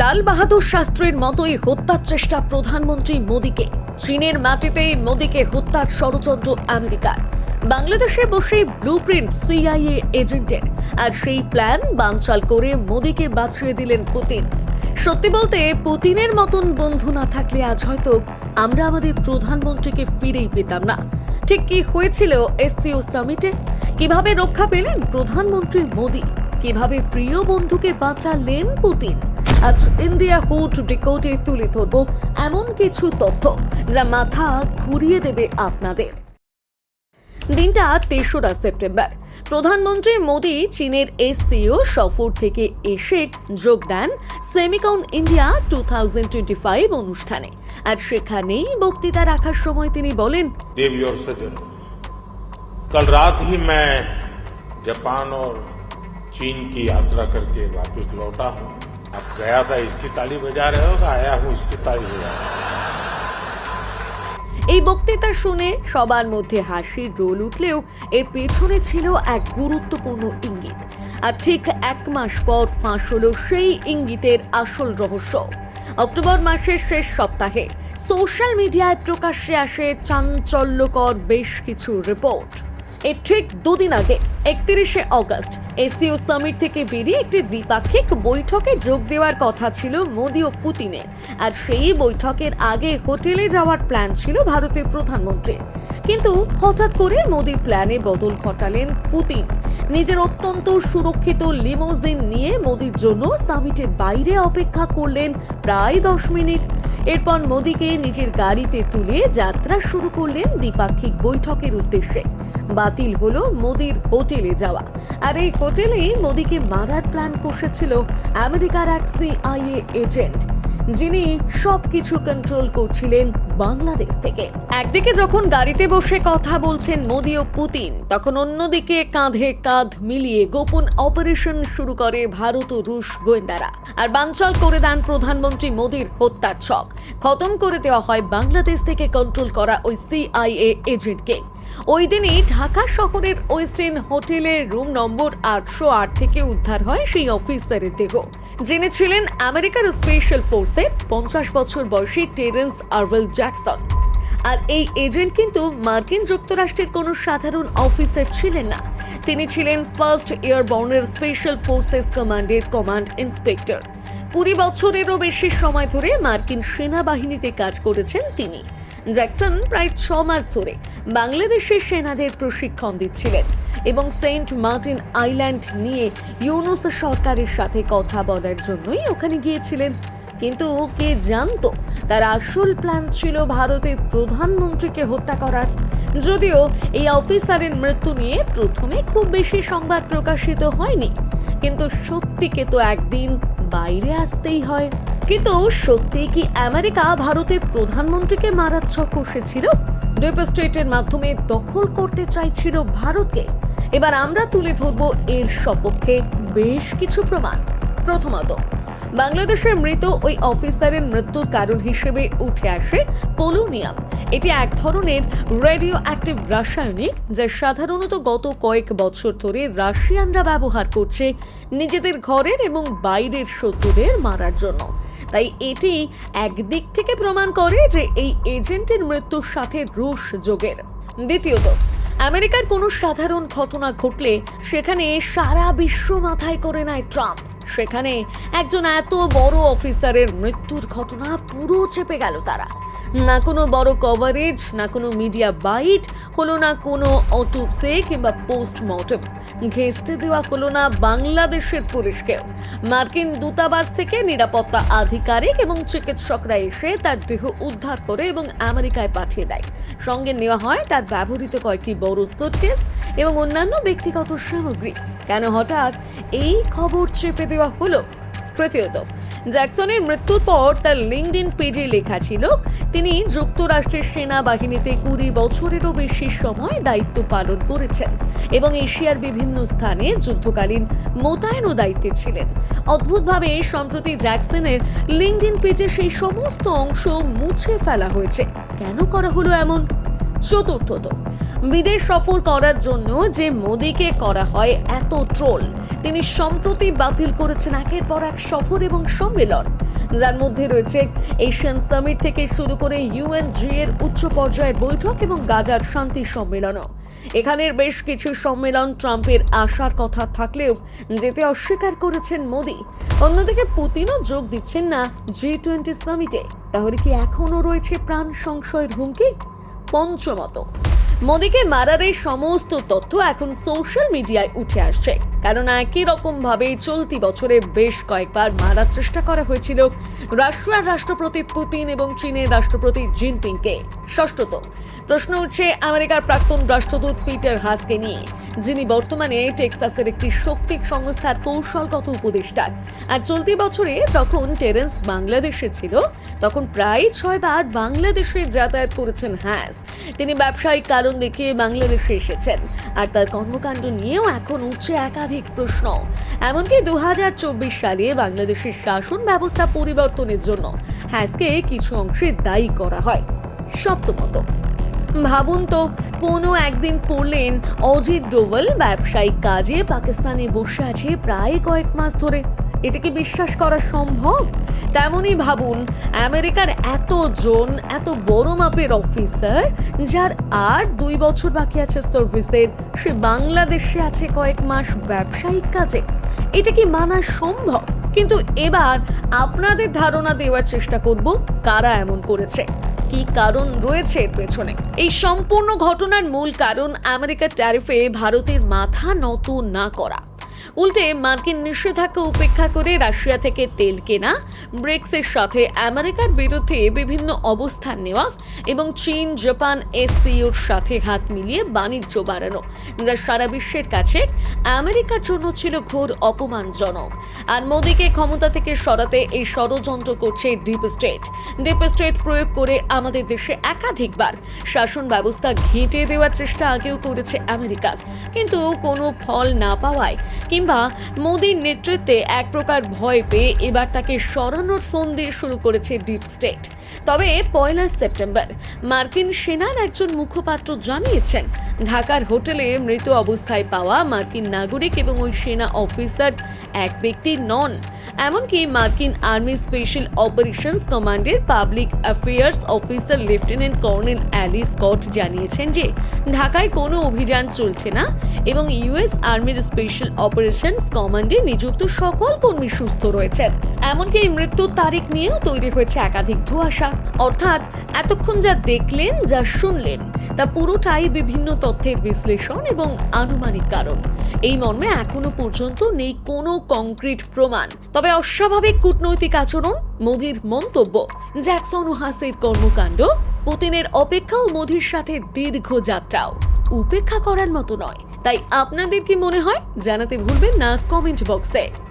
লাল বাহাদুর শাস্ত্রীর মতোই হত্যার চেষ্টা প্রধানমন্ত্রী মোদীকে। চীনের মাটিতেই মোদীকে হত্যার ষড়যন্ত্র আমেরিকার। বাংলাদেশে বসে ব্লু প্রিন্ট সিআইএ এজেন্টের, আর সেই প্ল্যান বানচাল করে মোদীকে বাঁচিয়ে দিলেন পুতিন। সত্যি বলতে, পুতিনের মতন বন্ধু না থাকলে আজ হয়তো আমরা আমাদের প্রধানমন্ত্রীকে ফিরেই পেতাম না। ঠিক কি হয়েছিল এসসিও সামিটে? কীভাবে রক্ষা পেলেন প্রধানমন্ত্রী মোদী? কিভাবে প্রিয় বন্ধুকে বাঁচালেন পুতিন আজ ইন্ডিয়া হুট ডিকোডে তুলে ধরব এমন কিছু তথ্য যা মাথা ঘুরিয়ে দেবে আপনাদের দিনটা তেসরা সেপ্টেম্বর প্রধানমন্ত্রী মোদী চীনের এসসিও সফর থেকে এসে যোগ দেন সেমিকন ইন্ডিয়া টু অনুষ্ঠানে আর সেখানেই বক্তৃতা রাখার সময় তিনি বলেন देवी और सजन कल रात ही मैं जापान और चीन की यात्रा करके वापस लौटा हूँ अब गया था इसकी ताली बजा रहे हो आया हूँ इसकी ताली बजा रहे हो এই বক্তৃতা শুনে সবার মধ্যে হাসির রোল উঠলেও এর পেছনে ছিল এক গুরুত্বপূর্ণ ইঙ্গিত আর ঠিক এক মাস পর ফাঁস হলো সেই ইঙ্গিতের আসল রহস্য অক্টোবর মাসের শেষ সপ্তাহে সোশ্যাল মিডিয়ায় প্রকাশ্যে আসে চাঞ্চল্যকর বেশ কিছু রিপোর্ট এর ঠিক দুদিন আগে, একত্রিশে অগস্ট, এসিও সামিট থেকে বেরিয়ে একটি দ্বিপাক্ষিক বৈঠকে যোগ দেওয়ার কথা ছিল মোদি ও পুতিনের আর সেই বৈঠকের আগে হোটেলে যাওয়ার প্ল্যান ছিল ভারতের প্রধানমন্ত্রী কিন্তু হঠাৎ করে মোদির প্ল্যানে বদল ঘটালেন পুতিন। নিজের অত্যন্ত সুরক্ষিত লিমোজিন নিয়ে মোদির জন্য সামিটের বাইরে অপেক্ষা করলেন প্রায় দশ মিনিট। এরপর মোদীকে নিজের গাড়িতে তুলে যাত্রা শুরু করলেন দ্বিপাক্ষিক বৈঠকের উদ্দেশ্যে। বাতিল হলো মোদীর হোটেলে যাওয়া। আর এই হোটেলেই মোদীকে মারার প্ল্যান কষেছিল আমেরিকার এক সিআইএ এজেন্ট, যিনি সবকিছু কন্ট্রোল করছিলেন বাংলাদেশ থেকে। একদিকে যখন গাড়িতে বসে কথা বলছেন মোদি ও পুতিন, তখন অন্যদিকে কাঁধে কাঁধ মিলিয়ে গোপন অপারেশন শুরু করে ভারত ও রুশ গোয়েন্দারা। আর বানচাল করে দেন প্রধানমন্ত্রী মোদির হত্যার ছক। খতম করে দেওয়া হয় বাংলাদেশ থেকে কন্ট্রোল করা ওই সিআইএ এজেন্টকে ওই দিনই ঢাকা শহরের ওয়েস্টিন হোটেলের রুম নম্বর আটশো আট থেকে উদ্ধার হয় সেই অফিসারের দেহ। যিনি ছিলেন আমেরিকার স্পেশাল ফোর্সের পঞ্চাশ বছর বয়সী টেরেন্স আরভেল জ্যাকসন। আর এই এজেন্ট কিন্তু মার্কিন যুক্তরাষ্ট্রের কোনো সাধারণ অফিসার ছিলেন না। তিনি ছিলেন ফার্স্ট এয়ারবর্নের স্পেশাল ফোর্সেস কমান্ডের কমান্ড ইন্সপেক্টর কুড়ি বছরেরও বেশি সময় ধরে মার্কিন সেনাবাহিনীতে কাজ করেছেন তিনি। জ্যাকসন প্রায় ছ মাস ধরে বাংলাদেশের সেনাদের প্রশিক্ষণ দিচ্ছিলেন এবং সেন্ট মার্টিন আইল্যান্ড নিয়ে ইউনুস সরকারের সাথে কথা বলার জন্যই ওখানে গিয়েছিলেন। কিন্তু কে জানতো, তার আসল প্ল্যান ছিল ভারতের প্রধানমন্ত্রীকে হত্যা করার। যদিও এই অফিসারের মৃত্যু নিয়ে প্রথমে খুব বেশি সংবাদ প্রকাশিত হয়নি, কিন্তু সত্যিকে তো একদিন বাইরে আসতেই হয়। কিন্তু সত্যি কি আমেরিকা ভারতের প্রধানমন্ত্রীকে মারার ছক কষেছিল? ডিপ স্টেটের মাধ্যমে দখল করতে চাইছিল ভারতকে। এবার আমরা তুলে ধরব এর সপক্ষে বেশ কিছু প্রমাণ। প্রথমত বাংলাদেশের মৃত ওই অফিসারের মৃত্যুর কারণ হিসেবে উঠে আসে পোলোনিয়াম। এটি এক ধরনের রেডিও অ্যাক্টিভ রাসায়নিক যা সাধারণত গত কয়েক বছর ধরে রাশিয়ানরা ব্যবহার করছে নিজেদের ঘরের এবং বাইরের শত্রুদের মারার জন্য। তাই এটি একদিক থেকে প্রমাণ করে যে এই এজেন্টের মৃত্যুর সাথে রুশ যোগের। দ্বিতীয়ত, আমেরিকার কোনো সাধারণ ঘটনা ঘটলে সেখানে সারা বিশ্ব মাথায় করে নেয় ট্রাম্প। সেখানে একজন এত বড় অফিসারের মৃত্যুর ঘটনা পুরো চেপে গেল তারা। না কোনো বড় কভারেজ না কোনো মিডিয়া বাইট হলো না কোনো অটোপসে কিংবা পোস্টমর্টম ঘেঁচতে দেওয়া হলো না বাংলাদেশের পুলিশকেও। মার্কিন দূতাবাস থেকে নিরাপত্তা আধিকারিক এবং চিকিৎসকরা এসে তার দেহ উদ্ধার করে এবং আমেরিকায় পাঠিয়ে দেয়। সঙ্গে নেওয়া হয় তার ব্যবহৃত কয়েকটি বড় সুটকেস এবং অন্যান্য ব্যক্তিগত সামগ্রী। কেন হঠাৎ এই খবর চেপে দেওয়া হলো? তৃতীয়ত জ্যাকসনের মৃত্যুর পর তার লিঙ্কডিন পেজে লেখা ছিল, তিনি যুক্তরাষ্ট্রের সেনাবাহিনীতে কুড়ি বছরেরও বেশি সময় দায়িত্ব পালন করেছেন এবং এশিয়ার বিভিন্ন স্থানে যুদ্ধকালীন মোতায়েনও দায়িত্বে ছিলেন। অদ্ভুতভাবে, সম্প্রতি জ্যাকসনের লিঙ্কডিন পেজে সেই সমস্ত অংশ মুছে ফেলা হয়েছে। কেন করা হলো এমন? চতুর্থত বিদেশ সফর করার জন্য যে মোদীকে করা হয় এত ট্রোল, তিনি সম্প্রতি বাতিল করেছেন একের পর এক সফর এবং সম্মেলন। যার মধ্যে রয়েছে এশিয়ান সামিট থেকে শুরু করে ইউএনজি এর উচ্চ পর্যায়ের বৈঠক এবং গাজার শান্তি সম্মেলনও। এখানের বেশ কিছু সম্মেলন ট্রাম্পের আসার কথা থাকলেও যেতে অস্বীকার করেছেন মোদী। অন্যদিকে পুতিনও যোগ দিচ্ছেন না জি টোয়েন্টি সামিটে। তাহলে কি এখনও রয়েছে প্রাণ সংশয়ের হুমকি? পঞ্চমত। মোদীকে মারার এই সমস্ত তথ্য এখন সোশ্যাল মিডিয়ায় উঠে আসছে। কারণ একই রকম ভাবে চলতি বছরে বেশ কয়েকবার মারার চেষ্টা করা হয়েছিল রাশিয়ার রাষ্ট্রপতি পুতিন এবং চীনের রাষ্ট্রপতি জিনপিংকে। ষষ্ঠত, প্রশ্ন উঠছে আমেরিকার প্রাক্তন রাষ্ট্রদূত পিটার হাসকে নিয়ে, যিনি বর্তমানে টেক্সাসের একটি শক্তি সংস্থার কৌশলগত উপদেষ্টা। আর চলতি বছরে যখন টেরেন্স বাংলাদেশে ছিল, তখন প্রায় ছয়বার বাংলাদেশে যাতায়াত করেছেন হ্যাস তিনি ব্যবসায়িক কারণ দেখিয়ে বাংলাদেশে এসেছেন। আর তার কর্মকাণ্ড নিয়েও এখন উঠছে একাধিক প্রশ্ন। এমনকি দু সালে বাংলাদেশের শাসন ব্যবস্থা পরিবর্তনের জন্য হ্যাসকে কিছু অংশে দায়ী করা হয়। সপ্তমত ভাবুন তো, কোনো একদিন পড়লেন অজিত ডোভাল ব্যবসায়িক কাজে পাকিস্তানে বসে আছে প্রায় কয়েক মাস ধরে। এটা কি বিশ্বাস করা সম্ভব? তেমনই ভাবুন, আমেরিকার এতজন, এত বড় মাপের অফিসার যার আর দুই বছর বাকি আছে সার্ভিসের সে বাংলাদেশে আছে কয়েক মাস ব্যবসায়িক কাজে। এটা কি মানা সম্ভব? কিন্তু এবার আপনাদের ধারণা দেওয়ার চেষ্টা করব কারা এমন করেছে, কি কারণ রয়েছে এর পেছনে। এই সম্পূর্ণ ঘটনার মূল কারণ আমেরিকার ট্যারিফে ভারতের মাথা নত না করা। উল্টে মার্কিন নিষেধাজ্ঞা উপেক্ষা করে রাশিয়া থেকে তেল কেনা ব্রিক্সের সাথে আমেরিকার বিরুদ্ধে বিভিন্ন অবস্থান নেওয়া এবং চীন, জাপান এসসিওর সাথে হাত মিলিয়ে বাণিজ্য বাড়ানো, যা সারা বিশ্বের কাছে আমেরিকার জন্য ছিল ঘোর অপমানজনক। আর মোদীকে ক্ষমতা থেকে সরাতে এই ষড়যন্ত্র করছে ডিপ স্টেট। ডিপ স্টেট প্রয়োগ করে আমাদের দেশে একাধিকবার শাসন ব্যবস্থা ঘেঁটে দেওয়ার চেষ্টা আগেও করেছে আমেরিকা। কিন্তু কোনো ফল না পাওয়ায় কিংবা মোদীর নেতৃত্বে এক প্রকার ভয় পেয়ে এবার তাকে সরানোর ফোন দিয়ে শুরু করেছে ডিপ স্টেট তবে পয়লা সেপ্টেম্বর, মার্কিন সেনার একজন মুখপাত্র জানিয়েছেন, ঢাকার হোটেলে মৃত অবস্থায় পাওয়া মার্কিন নাগরিক এবং ওই সেনা অফিসার এক ব্যক্তি নন। এমনকি মার্কিন আর্মি স্পেশাল অপারেশনস কমান্ডের public affairs officer lieutenant colonel Ally Scott জানিয়েছেন যে, ঢাকায় কোনো অভিযান চলছে না এবং ইউএস আর্মির স্পেশাল অপারেশনস কমান্ডে নিযুক্ত সকল কর্মী সুস্থ রয়েছেন। এমনকি এই মৃত্যুর তারিখ নিয়েও তৈরি হয়েছে একাধিক ধোঁয়াশা। অর্থাৎ এতক্ষণ যা দেখলেন, যা শুনলেন, তা পুরোটাই বিভিন্ন তথ্যের বিশ্লেষণ এবং আনুমানিক কারণ। এই মর্মে এখনও পর্যন্ত নেই কোনো কংক্রিট প্রমাণ। তবে অস্বাভাবিক কূটনৈতিক আচরণ, মোদির মন্তব্য, জ্যাকসন ও হাসির কর্মকাণ্ড, পুতিনের অপেক্ষা ও মোদির সাথে দীর্ঘ যাত্রাও। উপেক্ষা করার মতো নয়। তাই আপনাদের কি মনে হয়? জানাতে ভুলবেন না কমেন্ট বক্সে।